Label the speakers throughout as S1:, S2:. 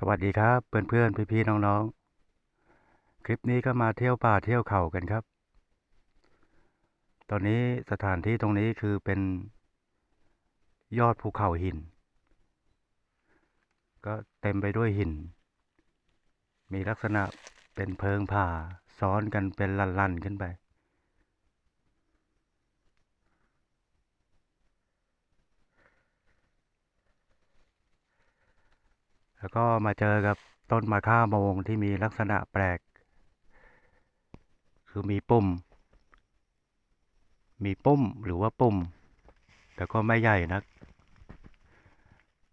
S1: สวัสดีครับเพื่อนๆพี่ๆน้องๆคลิปนี้ก็มาเที่ยวป่าเที่ยวเขากันครับ ตอนนี้สถานที่ตรงนี้คือเป็นยอดภูเขาหิน ก็เต็มไปด้วยหิน มีลักษณะเป็นเพิงผ่าซ้อนกันเป็นลันๆขึ้นไป แล้วก็มาเจอกับต้นมะค่ามงที่มีลักษณะแปลก คือมีปุ่ม มีปุ้มหรือว่าปุ่ม แต่ก็ไม่ใหญ่นัก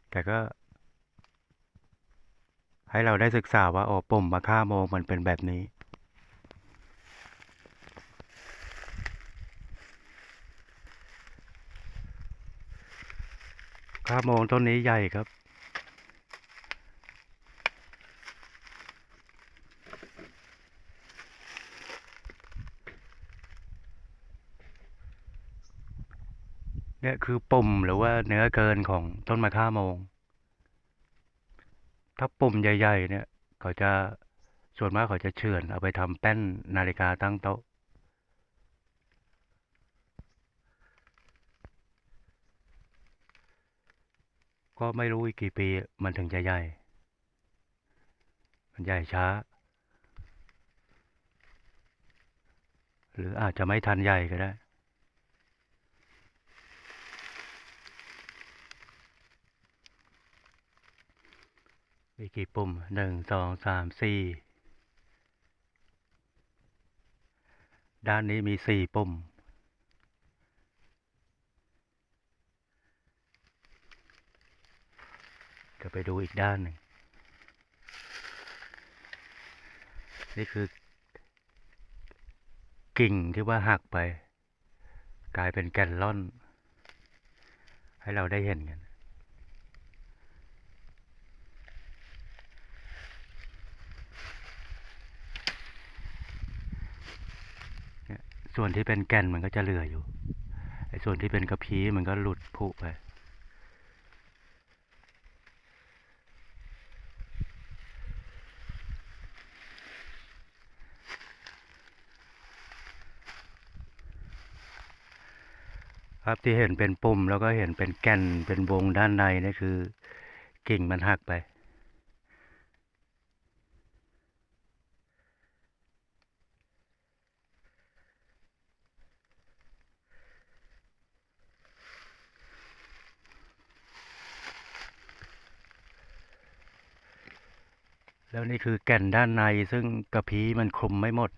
S1: แต่ก็ ให้เราได้ศึกษาว่าโอ้ปุ่มมะค่ามงมันเป็นแบบนี้ค่าโมงต้นนี้ใหญ่ครับ เนี่ยคือปุ่มหรือว่าเนื้อเกินของต้นมะค่าโมง ถ้าปุ่มใหญ่ ๆ เนี่ยเขาจะส่วนมากเขาจะเฉือนเอาไปทำแป้นนาฬิกาตั้งโต๊ะ ก็ไม่รู้อีกกี่ปีมันถึงจะใหญ่ มันใหญ่ช้า หรืออาจจะไม่ทันใหญ่ก็ได้ มีกี่ปุ่มหนึ่งสองสามสี่ด้านนี้มีสี่ปุ่มจะไปดูอีกด้านหนึ่ง นี่คือ กิ่งที่ว่าหักไป กลายเป็นแก่นล่อน ให้เราได้เห็นกัน เนี่ย ส่วนที่เป็นแก่นมันก็จะเหลืออยู่ ไอ้ส่วนที่เป็นกระพี้มันก็หลุดผุไปครับที่เห็นเป็นปุ่มแล้วก็เห็นเป็นแก่นเป็นวงด้านในนี่คือ กิ่งมันหักไป แล้วนี่คือแก่นด้านในซึ่งกระพี้มันคลุมไม่หมด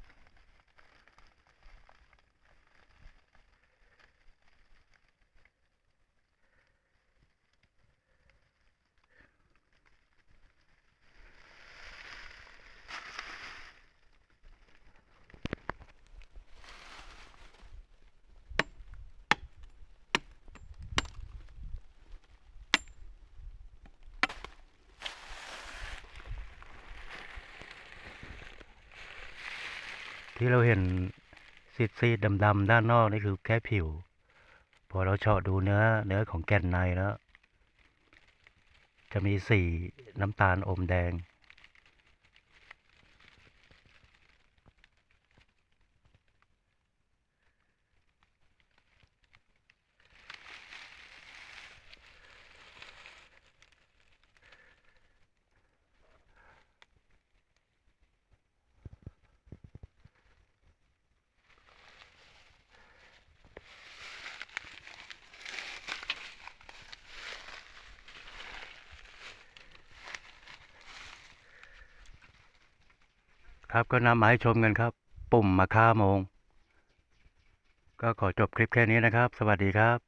S1: ที่เราเห็นซีดๆดำๆด้านนอกนี่คือแค่ผิว พอเราเฉาะดูเนื้อเนื้อของแก่นในแล้ว จะมีสีน้ำตาลอมแดง ครับก็นำมาให้ชมกันครับ ปุ่มมาค่าโมง ก็ขอจบคลิปแค่นี้นะครับ สวัสดีครับ